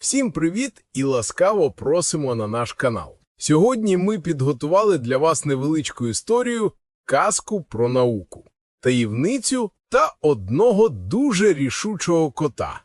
Всім привіт і ласкаво просимо на наш канал. Сьогодні ми підготували для вас невеличку історію казку про науку, таємницю та одного дуже рішучого кота.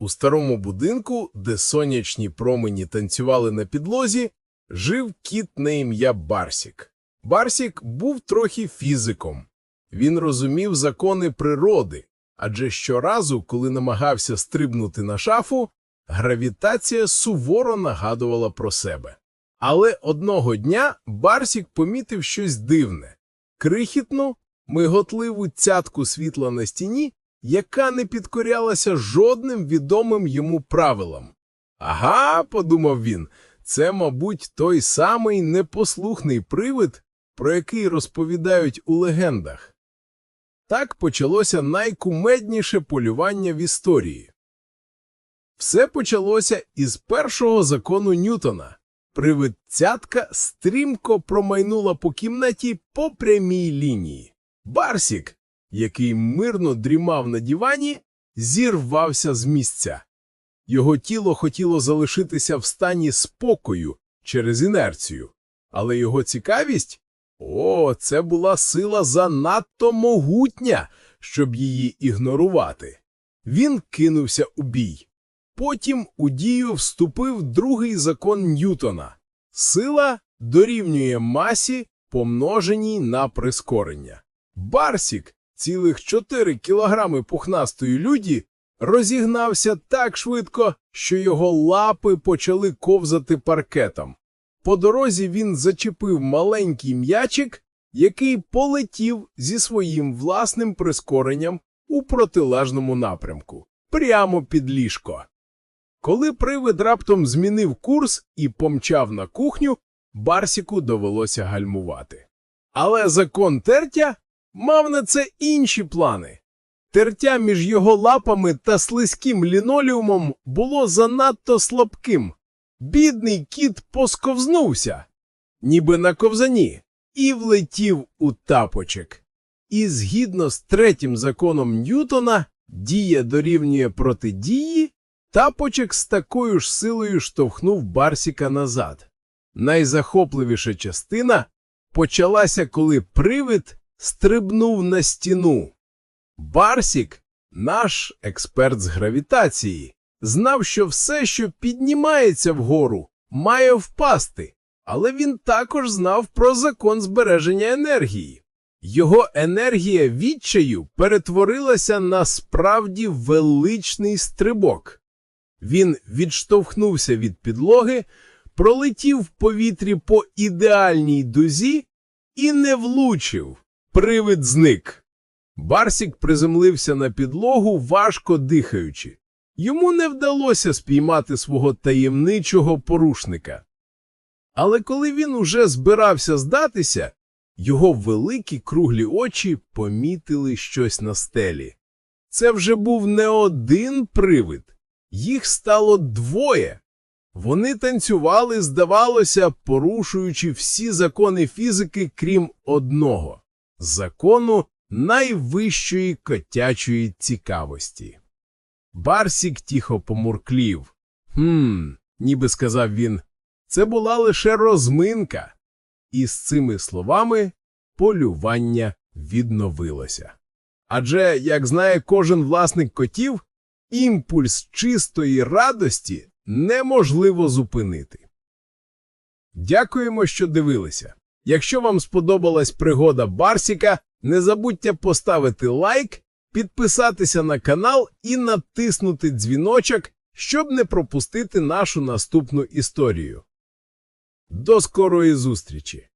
У старому будинку, де сонячні промені танцювали на підлозі, жив кіт на ім'я Барсік. Барсік був трохи фізиком. Він розумів закони природи, адже щоразу, коли намагався стрибнути на шафу, гравітація суворо нагадувала про себе. Але одного дня Барсік помітив щось дивне – крихітну, миготливу цятку світла на стіні, яка не підкорялася жодним відомим йому правилам. Ага, подумав він, це, мабуть, той самий непослухний привид, про який розповідають у легендах. Так почалося найкумедніше полювання в історії. Все почалося із першого закону Ньютона. Привид цятка стрімко промайнула по кімнаті по прямій лінії. Барсік, який мирно дрімав на дивані, зірвався з місця. Його тіло хотіло залишитися в стані спокою через інерцію, але його цікавість о, це була сила занадто могутня, щоб її ігнорувати. Він кинувся у бій. Потім у дію вступив другий закон Ньютона. Сила дорівнює масі, помноженій на прискорення. Барсік, цілих 4 кілограми пухнастої люді, розігнався так швидко, що його лапи почали ковзати паркетом. По дорозі він зачепив маленький м'ячик, який полетів зі своїм власним прискоренням у протилежному напрямку, прямо під ліжко. Коли привид раптом змінив курс і помчав на кухню, Барсіку довелося гальмувати. Але закон тертя мав на це інші плани. Тертя між його лапами та слизьким лінолеумом було занадто слабким. Бідний кіт посковзнувся, ніби на ковзані, і влетів у тапочок. І згідно з третім законом Ньютона, дія дорівнює протидії, тапочок з такою ж силою штовхнув Барсіка назад. Найзахопливіша частина почалася, коли привид стрибнув на стіну. Барсік, наш експерт з гравітації, знав, що все, що піднімається вгору, має впасти, але він також знав про закон збереження енергії. Його енергія відчаю перетворилася на справді величний стрибок. Він відштовхнувся від підлоги, пролетів в повітрі по ідеальній дузі і не влучив. Привид зник. Барсік приземлився на підлогу, важко дихаючи. Йому не вдалося спіймати свого таємничого порушника. Але коли він уже збирався здатися, його великі круглі очі помітили щось на стелі. Це вже був не один привид, їх стало двоє. Вони танцювали, здавалося, порушуючи всі закони фізики, крім одного закону найвищої котячої цікавості. Барсік тихо помурклів. Хм, ніби сказав він, це була лише розминка. І з цими словами полювання відновилося. Адже, як знає кожен власник котів, імпульс чистої радості неможливо зупинити. Дякуємо, що дивилися. Якщо вам сподобалась пригода Барсіка, не забудьте поставити лайк, підписатися на канал і натиснути дзвіночок, щоб не пропустити нашу наступну історію. До скорої зустрічі!